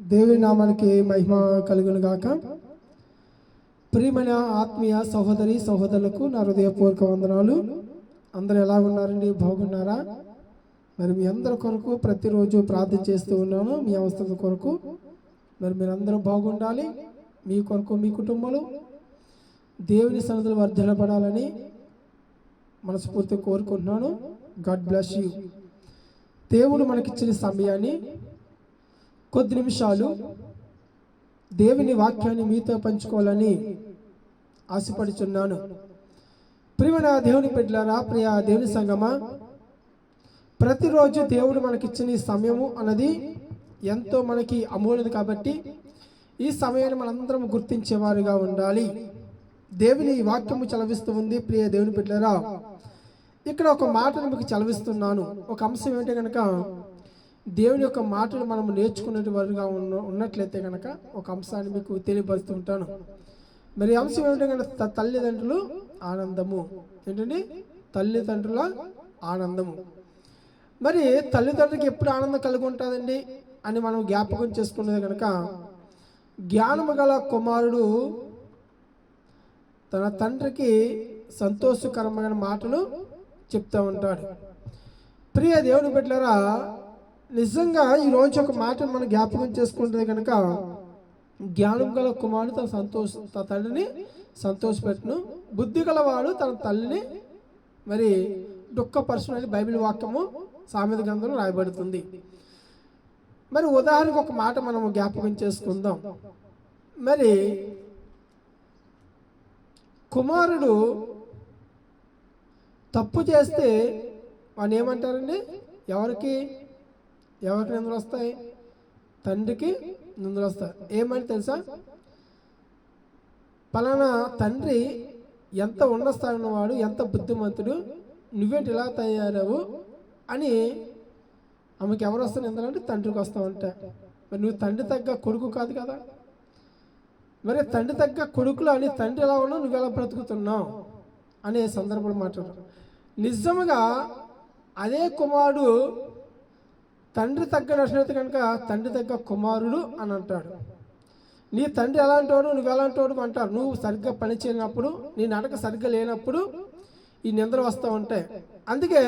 దేవుని నామానికి మహిమ కలుగును గాక. ప్రియమైన ఆత్మీయ సహోదరి సహోదరులకు నా హృదయపూర్వక వందనాలు. అందరూ ఎలా ఉన్నారండి? బాగున్నారా? మరి మీ అందరి కొరకు ప్రతిరోజు ప్రార్థన చేస్తూ ఉన్నాను మీ అవసరం కొరకు. మరి మీరందరూ బాగుండాలి మీ కొరకు మీ కుటుంబాలు దేవుని సన్నిధిలో వర్ధనపడాలని మనస్ఫూర్తి కోరుకుంటున్నాను. God bless you. దేవుడు మనకిచ్చిన సమయాన్ని కొద్ది నిమిషాలు దేవుని వాక్యాన్ని మీతో పంచుకోవాలని ఆశపడుచున్నాను. ప్రియమైన దేవుని బిడ్డలారా ప్రియ దేవుని సంగమా ప్రతిరోజు దేవుడు మనకిచ్చిన ఈ సమయము అన్నది ఎంతో మనకి అమూల్యది కాబట్టి ఈ సమయాన్ని మనందరం గుర్తించేవారుగా ఉండాలి. దేవుని వాక్యము చలవిస్తూ ఉంది ప్రియ దేవుని బిడ్డలారా. ఇక్కడ ఒక మాటను మీకు చలవిస్తున్నాను. ఒక అంశం ఏంటి కనుక దేవుని యొక్క మాటలు మనం నేర్చుకునే వారిగా ఉన్న ఉన్నట్లయితే కనుక ఒక అంశాన్ని మీకు తెలియపరుస్తూ ఉంటాను. మరి అంశం ఏమిటంటే కనుక త- తల్లిదండ్రులు ఆనందము. ఏంటండి? తల్లిదండ్రుల ఆనందము. మరి తల్లిదండ్రులకి ఎప్పుడు ఆనందం కలిగి ఉంటుందండి అని మనం జ్ఞాపకం చేసుకునేది కనుక జ్ఞానము గల కుమారుడు తన తండ్రికి సంతోషకరమైన మాటలు చెప్తూ ఉంటాడు. ప్రియ దేవుని బిడ్డలారా నిజంగా ఈ రోజు ఒక మాట మనం జ్ఞాపకం చేసుకుంటే కనుక జ్ఞానం గల కుమారుడు తన సంతోష తన తండ్రిని సంతోషపెట్టును. బుద్ధి గలవాడు తన తల్లిని మరి దుఃఖపరచునని బైబిల్ వాక్యము సామెత గ్రంథంలో రాయబడుతుంది. మరి ఉదాహరణకు ఒక మాట మనం జ్ఞాపకం చేసుకుందాం. మరి కుమారుడు తప్పు చేస్తే వాళ్ళు ఏమంటారండి? ఎవరికి? ఎవరికి నిందలు వస్తాయి? తండ్రికి నిందలు వస్తాయి. ఏమని తెలుసా? పలానా తండ్రి ఎంత ఉన్న వాడు ఎంత బుద్ధిమంతుడు నువ్వేంటి ఇలా తయారావు అని ఆమెకి ఎవరు వస్తారు నిందలంటే తండ్రికి వస్తూ ఉంటాయి మరి నువ్వు తండ్రి తగ్గ కొడుకు కాదు కదా. మరి తండ్రి తగ్గ కొడుకులు అని తండ్రి ఎలా ఉన్నావు? నువ్వు ఎలా బ్రతుకుతున్నావు? అనే సందర్భంలో మాట్లాడు నిజముగా అదే కుమారుడు తండ్రి తగ్గ నచ్చినట్టు కనుక తండ్రి తగ్గ కుమారుడు అని అంటాడు. నీ తండ్రి ఎలాంటి వాడు నువ్వు ఎలాంటివాడు అంటారు. నువ్వు సరిగ్గా పని చేయనప్పుడు నీ నడక సరిగ్గా లేనప్పుడు ఈ నిందలు వస్తూ ఉంటాయి. అందుకే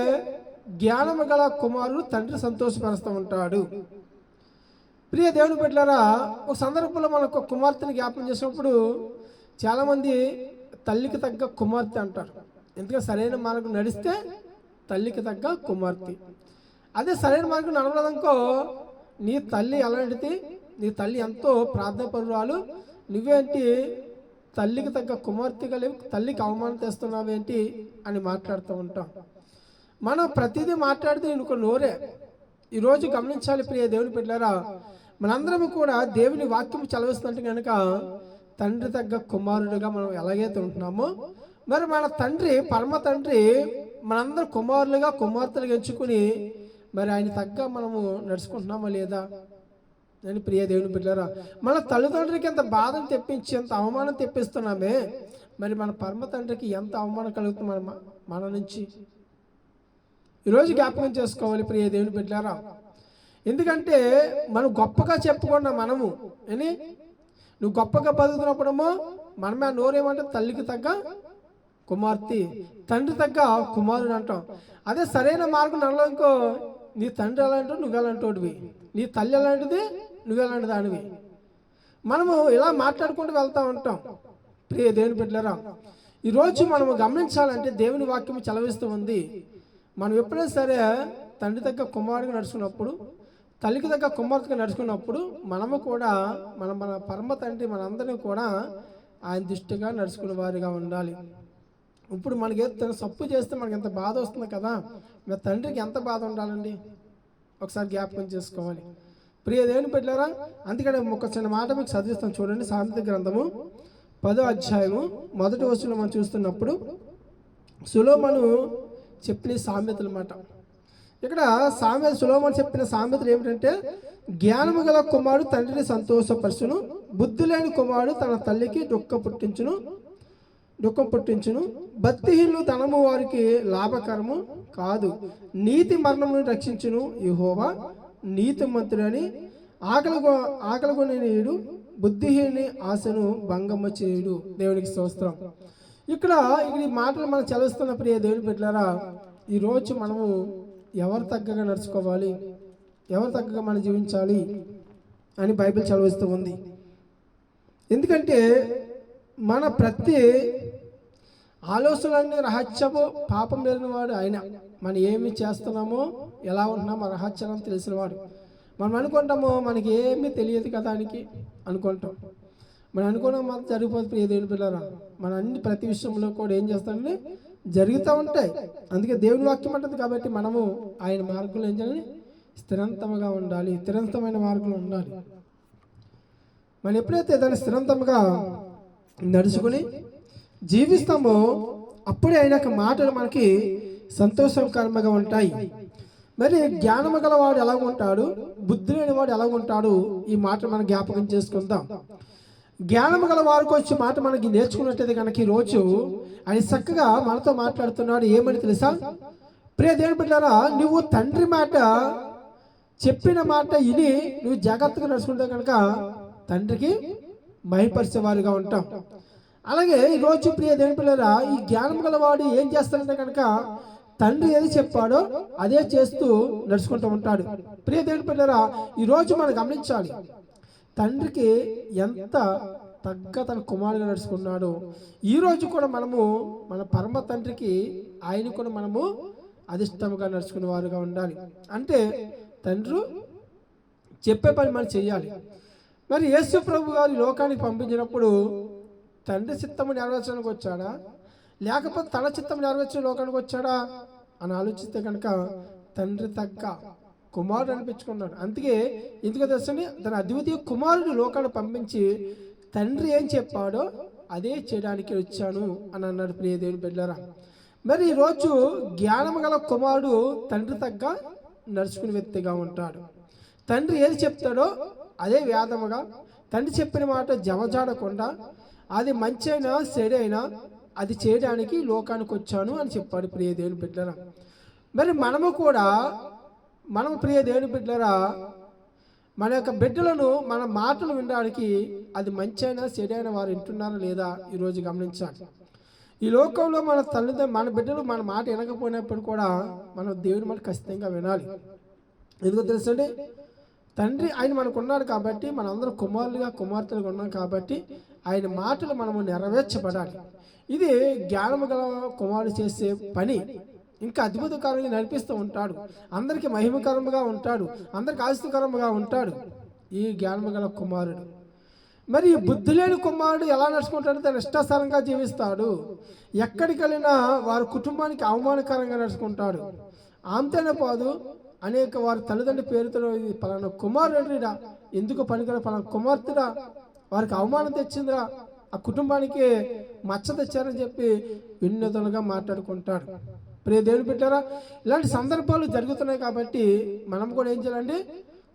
జ్ఞానము గల కుమారుడు తండ్రి సంతోషపరుస్తూ ఉంటాడు. ప్రియ దేవుని బిడ్డలారా ఒక సందర్భంలో మనకు ఒక కుమార్తెని జ్ఞాపకం చేసినప్పుడు చాలామంది తల్లికి తగ్గ కుమార్తె అంటారు. ఎందుకంటే సరైన మార్గం నడిస్తే తల్లికి తగ్గ కుమార్తె. అదే సరైన మార్గం నడవలేదనుకో నీ తల్లి ఎలాంటిది నీ తల్లి ఎంతో ప్రార్థనపరురాలు. నువ్వేంటి తల్లికి తగ్గ కుమార్తెగా లేవు తల్లికి అవమానం తెస్తున్నావేంటి అని మాట్లాడుతూ ఉంటాం. మనం ప్రతిదీ మాట్లాడితే ఇంకో నోరే. ఈరోజు గమనించాలి ప్రియ దేవుని పెట్టారా మనందరం కూడా దేవుని వాక్యం చలవిస్తుంటే కనుక తండ్రి తగ్గ కుమారుడిగా మనం ఎలాగైతే ఉంటున్నామో మరి మన తండ్రి పరమ తండ్రి మనందరం కుమారులుగా కుమార్తెలుగా ఎంచుకుని మరి ఆయన తగ్గ మనము నడుచుకుంటున్నామా లేదా అని ప్రియ దేవుని బిడ్డలారా మన తల్లిదండ్రులకి ఎంత బాధను తెప్పించి ఎంత అవమానం తెప్పిస్తున్నామే మరి మన పరమ తండ్రికి ఎంత అవమానం కలుగుతుంది మన మన నుంచి? ఈరోజు జ్ఞాపకం చేసుకోవాలి ప్రియ దేవుని బిడ్డారా ఎందుకంటే మనం గొప్పగా చెప్పుకున్నాం మనము అని నువ్వు గొప్పగా బతుకుతున్నప్పుడేమో మనమే ఆ నోరేమంటే తల్లికి తగ్గ కుమార్తె తండ్రి తగ్గ కుమారుడు అంటాం. అదే సరైన మార్గం నడవనుకో నీ తండ్రి ఎలాంటి నువ్వు ఎలాంటివి నీ తల్లి ఎలాంటిది నువ్వు ఎలాంటి దానివి. మనము ఇలా మాట్లాడుకుంటూ వెళ్తూ ఉంటాం. ప్రియ దేవుని బిడ్డలరా ఈరోజు మనము గమనించాలంటే దేవుని వాక్యం చలవిస్తూ ఉంది. మనం ఎప్పుడైనా సరే తండ్రి దగ్గర కుమారుడిగా నడుచుకున్నప్పుడు తల్లికి దగ్గర కుమార్తెగా నడుచుకున్నప్పుడు మనము కూడా మన మన పరమ తండ్రి మనందరం కూడా ఆయన దృష్టిగా నడుచుకునే వారిగా ఉండాలి. ఇప్పుడు మనకి తన సప్పు చేస్తే మనకి ఎంత బాధ వస్తుంది కదా? మీ తండ్రికి ఎంత బాధ ఉండాలండి? ఒకసారి జ్ఞాపకం చేసుకోవాలి. ప్రియ దేవుని పెట్టారా అందుకని ఒక చిన్న మాట మీకు చదివిస్తాను. చూడండి సామెత గ్రంథము పదో అధ్యాయము మొదటి వస్తువులు మనం చూస్తున్నప్పుడు సులోమను చెప్పిన సామెతలు అన్నమాట. ఇక్కడ సామెత సులోమన్ చెప్పిన సామెతలు ఏమిటంటే జ్ఞానము గల కుమారుడు తండ్రిని సంతోషపరచును బుద్ధి లేని కుమారుడు తన తల్లికి దుఃఖ పుట్టించును దుఃఖం పుట్టించును. భక్తిహీనులు ధనము వారికి లాభకరము కాదు. నీతి మరణమును రక్షించును యహోవా. నీతిమంతుడని ఆకలి కొ- ఆకలి బుద్ధిహీని ఆశను భంగమ్మ చేయుడు. దేవునికి స్తోత్రం. ఇక్కడ ఇక్కడ ఈ మాటలు మనం చదివిస్తున్న ప్రియ దేవుని బిడ్డలారా ఈరోజు మనము ఎవరు తగ్గగా నడుచుకోవాలి? ఎవరు తగ్గగా మనం జీవించాలి? అని బైబిల్ చదివిస్తూ ఉంది. ఎందుకంటే మన ప్రతి ఆలోచనలన్నీ రహస్యము పాపం లేనివాడు ఆయన. మనం ఏమి చేస్తున్నామో ఎలా ఉంటున్నామో రహస్యం తెలిసినవాడు మనం అనుకుంటాము మనకి ఏమీ తెలియదు కదా అని అనుకుంటాం. మనం అనుకున్నాం మాత్రం జరిగిపోతుంది ఏదేని పిల్లరా మన అన్ని ప్రతి విషయంలో కూడా ఏం చేస్తామంటే జరుగుతూ ఉంటాయి. అందుకే దేవుని వాక్యం అంటుంది కాబట్టి మనము ఆయన మార్గంలో ఏం చేయాలి? స్థిరంతముగా ఉండాలి. స్థిరంతమైన మార్గంలో ఉండాలి. మనం ఎప్పుడైతే దాన్ని స్థిరంతంగా నడుచుకుని జీవిస్తామో అప్పుడే ఆయన మాటలు మనకి సంతోషకరంగా ఉంటాయి. మరి జ్ఞానము గలవాడు ఎలా ఉంటాడు? బుద్ధి లేని వాడు ఎలా ఉంటాడు? ఈ మాట మనం జ్ఞాపకం చేసుకుందాం. జ్ఞానము గల వారికి వచ్చి మాట మనకి నేర్చుకున్నట్టయితే కనుక ఈరోజు రోజు ఆయన చక్కగా మనతో మాట్లాడుతున్నాడు. ఏమని తెలుసా? ప్రియ దేవుని బిడ్డారా నువ్వు తండ్రి మాట చెప్పిన మాట విని నువ్వు జాగ్రత్తగా నడుచుకుంటే కనుక తండ్రికి మహిపరిచేవారుగా ఉంటాం. అలాగే ఈరోజు ప్రియ దేని పిల్లరా ఈ జ్ఞానం గలవాడు ఏం చేస్తాడంటే కనుక తండ్రి ఏది చెప్పాడో అదే చేస్తూ నడుచుకుంటూ ఉంటాడు. ప్రియ దేని పిల్లరా ఈరోజు మనం గమనించాలి. తండ్రికి ఎంత తగ్గ తన కుమారుగా నడుచుకున్నాడు ఈ రోజు కూడా మనము మన పరమ తండ్రికి ఆయన కూడా మనము అధిష్టముగా నడుచుకునే వారుగా ఉండాలి. అంటే తండ్రి చెప్పే పని మనం చేయాలి. మరి యేసు ప్రభు గారు లోకానికి పంపించినప్పుడు తండ్రి చిత్తము నెరవేర్చడానికి వచ్చాడా? లేకపోతే తన చిత్తం నెరవేర్చే లోకానికి వచ్చాడా? అని ఆలోచిస్తే కనుక తండ్రి తగ్గ కుమారుడు అనిపించుకున్నాడు. అందుకే ఎందుకు తెలుసండి తన అద్వితీయ కుమారుడు లోకాన్ని పంపించి తండ్రి ఏం చెప్పాడో అదే చేయడానికి వచ్చాను అని అన్నాడు ప్రియదేవిని బిడ్డరా మరి ఈరోజు జ్ఞానం గల కుమారుడు తండ్రి తగ్గ నడుచుకునే వ్యక్తిగా ఉంటాడు. తండ్రి ఏది చెప్తాడో అదే వేదముగా తండ్రి చెప్పిన మాట జమజాడకుండా అది మంచి అయినా చెడైనా అది చేయడానికి లోకానికి వచ్చాను అని చెప్పాడు ప్రియ దేవుని బిడ్డరా. మరి మనము కూడా మనము ప్రియ దేవుని బిడ్డరా మన యొక్క బిడ్డలను మన మాటలు వినడానికి అది మంచి అయినా చెడైన వారు వింటున్నారా లేదా ఈరోజు గమనించాలి. ఈ లోకంలో మన తల్లిదండ్రులు మన బిడ్డలు మన మాట వినకపోయినప్పుడు కూడా మనం దేవుని మాట ఖచ్చితంగా వినాలి. ఎందుకో తెలుసండి? తండ్రి ఆయన మనకు ఉన్నాడు కాబట్టి మనందరం కుమారులుగా కుమార్తెలుగా ఉన్నాం కాబట్టి ఆయన మాటలు మనము నెరవేర్చబడాలి. ఇది జ్ఞానము గల కుమారుడు చేసే పని. ఇంకా అద్భుతకరంగా నడిపిస్తూ ఉంటాడు. అందరికీ మహిమకరముగా ఉంటాడు. అందరికి ఆస్తికరముగా ఉంటాడు ఈ జ్ఞానము గల కుమారుడు. మరి బుద్ధి లేని కుమారుడు ఎలా నడుచుకుంటాడు? తన ఇష్టాసారంగా జీవిస్తాడు. ఎక్కడికి వెళ్ళినా వారి కుటుంబానికి అవమానకరంగా నడుచుకుంటాడు. ఆమెతోనే పోదు అనేక వారి తల్లిదండ్రి పేరుతో ఇది పలానా కుమారుడిరా ఎందుకు పనికిరా పలానా కుమార్తెరా? వారికి అవమానం తెచ్చిందిరా. ఆ కుటుంబానికి మచ్చ తెచ్చారని చెప్పి వినోదనగా మాట్లాడుకుంటాడు. ప్రియ దేవుడు పెట్టారా ఇలాంటి సందర్భాలు జరుగుతున్నాయి కాబట్టి మనం కూడా ఏం చేయాలండి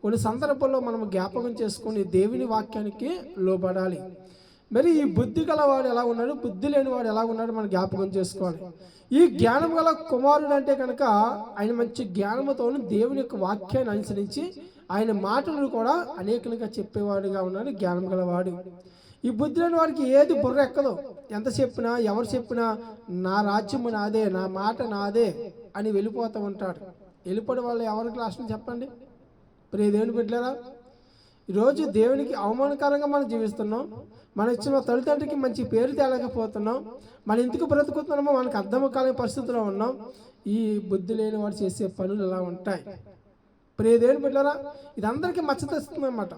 కొన్ని సందర్భాల్లో మనం జ్ఞాపకం చేసుకుని దేవుని వాక్యానికి లోబడాలి. మరి ఈ బుద్ధి గలవాడు ఎలా ఉన్నాడు? బుద్ధి లేనివాడు ఎలా ఉన్నాడు? మనం జ్ఞాపకం చేసుకోవాలి. ఈ జ్ఞానం గల కుమారుడు అంటే కనుక ఆయన మంచి జ్ఞానంతో దేవుని యొక్క వాక్యాన్ని అనుసరించి ఆయన మాటలు కూడా అనేకులుగా చెప్పేవాడుగా ఉన్నాడు జ్ఞానం గలవాడు. ఈ బుద్ధి లేని వాడికి ఏది బుర్ర ఎక్కదు. ఎంత చెప్పినా ఎవరు చెప్పినా నా రాజ్యము నాదే నా మాట నాదే అని వెళ్ళిపోతూ ఉంటాడు. వెళ్ళిపోవడం వల్ల ఎవరికి లాస్ట్ చెప్పండి? ఇప్పుడు ఏదేమి బిడ్డలారా ఈరోజు దేవునికి అవమానకరంగా మనం జీవిస్తున్నాం. మన ఇచ్చిన తల్లిదండ్రికి మంచి పేరు తేలేకపోతున్నాం. మన ఎందుకు బ్రతుకుతున్నామో మనకు అర్థం కాలేని పరిస్థితిలో ఉన్నాం. ఈ బుద్ధి లేని వాడు చేసే పనులు ఇలా ఉంటాయి? ప్రియ దేవుని ఇది అందరికీ మచ్చ తెస్తుంది అనమాట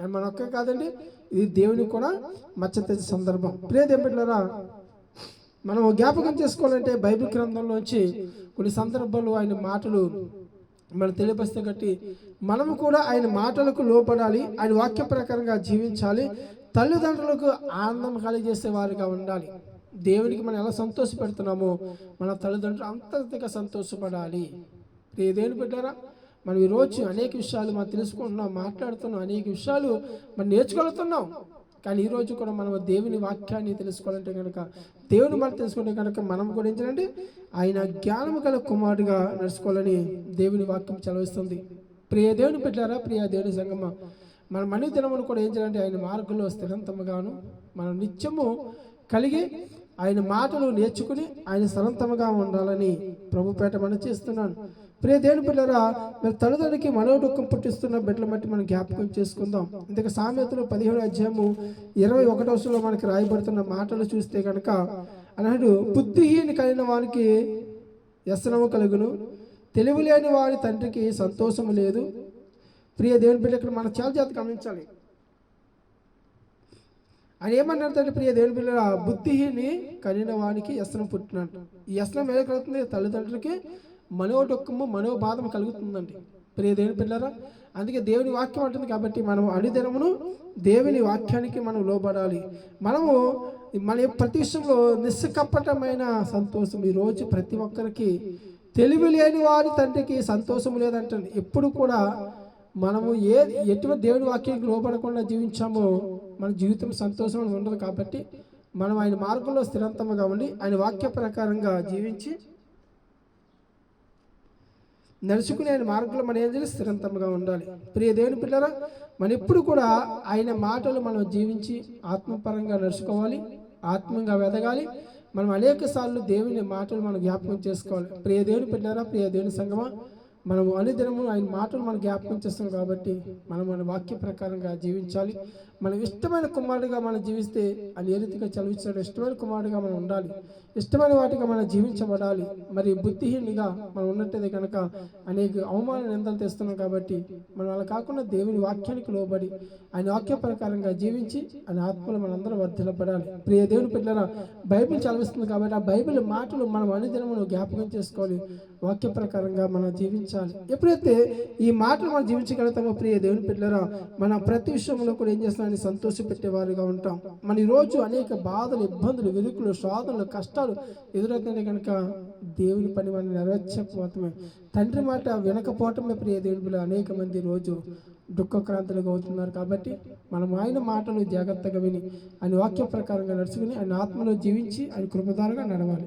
మన ఒక్కే కాదండి ఇది దేవునికి కూడా మచ్చ తెచ్చే సందర్భం. ప్రియ దేవుని మనం జ్ఞాపకం చేసుకోవాలంటే బైబిల్ గ్రంథంలోంచి కొన్ని సందర్భాలు ఆయన మాటలు మనం తెలియపరిస్తే కట్టి మనము కూడా ఆయన మాటలకు లోపడాలి ఆయన వాక్య ప్రకారంగా జీవించాలి తల్లిదండ్రులకు ఆనందం కలిగజేసే వారిగా ఉండాలి. దేవునికి మనం ఎలా సంతోషపెడుతున్నామో మన తల్లిదండ్రులు అంతగా సంతోషపడాలి. ఏ పెట్టారా మనం ఈరోజు అనేక విషయాలు మనం తెలుసుకుంటున్నాం మాట్లాడుతున్నాం అనేక విషయాలు మనం నేర్చుకోగలుగుతున్నాం. కానీ ఈరోజు కూడా మనం దేవుని వాక్యాన్ని తెలుసుకోవాలంటే కనుక దేవుని మనం తెలుసుకుంటే కనుక మనం కూడా ఏంటంటే ఆయన జ్ఞానము గల కుమారుడిగా నడుచుకోవాలని దేవుని వాక్యం చదివిస్తుంది. ప్రియ దేవుని పెట్టారా ప్రియ దేవుని సంగమ మన మనీ దినమును కూడా ఏం చేయాలంటే ఆయన మార్గంలో స్థిరంతముగాను మనం నిత్యము కలిగి ఆయన మాటలు నేర్చుకుని ఆయన స్థలంతముగా ఉండాలని ప్రభుపేట మనం చేస్తున్నాను. ప్రియ దేవుని పిల్లరా మరి తల్లిదండ్రికి మనోదుఖం పుట్టిస్తున్న బిడ్డల బట్టి మనం జ్ఞాపకం చేసుకుందాం. ఇంతక సామెతలు పదిహేడు అధ్యాయము ఇరవై ఒకటోసులో మనకి రాయబడుతున్న మాటలు చూస్తే కనుక అన్నాడు బుద్ధిహీని కలిగిన వానికి వ్యసనము కలుగును. తెలివి లేని వారి తండ్రికి సంతోషము లేదు. ప్రియ దేవుని బిడ్డ ఇక్కడ మనం చాలా జాతి గమనించాలి. ఆయన ఏమన్నారంటే ప్రియ దేవుని బిడ్డ బుద్ధిహీని కలిగిన వానికి వ్యసనం పుట్టినట్టు. ఈ వ్యసనం ఎలా కలుగుతుంది? తల్లిదండ్రులకి మనోదుఖము మనోబాధం కలుగుతుందండి. ప్రియ దేవుని పిల్లరా అందుకే దేవుని వాక్యం అంటుంది కాబట్టి మనం అడిదినమును దేవుని వాక్యానికి మనం లోబడాలి. మనము మన ప్రతి విషయంలో నిస్సకపటమైన సంతోషం ఈ రోజు ప్రతి ఒక్కరికి. తెలివి లేని వారి తండ్రికి సంతోషం లేదంటండి. ఎప్పుడు కూడా మనము ఏ ఎటువంటి దేవుని వాక్యానికి లోపడకుండా జీవించామో మన జీవితం సంతోషం ఉండదు కాబట్టి మనం ఆయన మార్గంలో స్థిరంతముగా ఉండి ఆయన వాక్య ప్రకారంగా జీవించి నడుచుకునే ఆయన మార్గంలో మనం ఏం చేయాలి స్థిరంతంగా ఉండాలి. ప్రియ దేవుని పిల్లరా మనం ఎప్పుడు కూడా ఆయన మాటలు మనం జీవించి ఆత్మపరంగా నడుచుకోవాలి ఆత్మంగా వెదగాలి. మనం అనేక సార్లు దేవుని మాటలు మనం జ్ఞాపకం చేసుకోవాలి. ప్రియ దేవుని పిల్లరా ప్రియ దేవుని సంగమా మనము అనుదినము ఆయన మాటలు మనం జ్ఞాపకం చేస్తాం కాబట్టి మనం మన వాక్య ప్రకారంగా జీవించాలి. మనం ఇష్టమైన కుమారుడిగా మనం జీవిస్తే అని ఏ రీతిగా చదివించాడు ఇష్టమైన కుమారుడిగా మనం ఉండాలి. ఇష్టమైన వాటిగా మనం జీవించబడాలి. మరి బుద్ధిహీనిగా మనం ఉన్నట్టయితే కనుక అనేక అవమాన నిందలు తెస్తున్నాం కాబట్టి మనం అలా కాకుండా దేవుని వాక్యానికి లోబడి ఆయన వాక్య ప్రకారంగా జీవించి ఆయన ఆత్మలు మనందరం వర్ధిల్లపడాలి ప్రియ దేవుని పిల్లల బైబిల్ చదివిస్తుంది కాబట్టి ఆ బైబిల్ మాటలు మనం అనుదినమును జ్ఞాపకం చేసుకోవాలి. వాక్య ప్రకారంగా మనం జీవించాలి. ఎప్పుడైతే ఈ మాటలు మనం జీవించగలుగుతామో ప్రియ దేవుని పిల్లరా మనం ప్రతి విషయంలో కూడా ఏం చేస్తున్నామని సంతోషపెట్టేవారుగా ఉంటాం. మన ఈరోజు రోజు అనేక బాధలు ఇబ్బందులు వెలుకులు శోధనలు కష్టాలు ఎదురవుతున్నాయి కనుక దేవుని పని మనం నెరవేర్చకపోవటమే. తండ్రి మాట వినకపోవటమే ప్రియ దేవుని పిల్లలు అనేక మంది రోజు దుఃఖక్రాంతులుగా అవుతున్నారు కాబట్టి మనం ఆయన మాటలు జాగ్రత్తగా విని ఆయన వాక్య ప్రకారంగా నడుచుకుని ఆయన ఆత్మలో జీవించి ఆయన కృపదారుగా నడవాలి.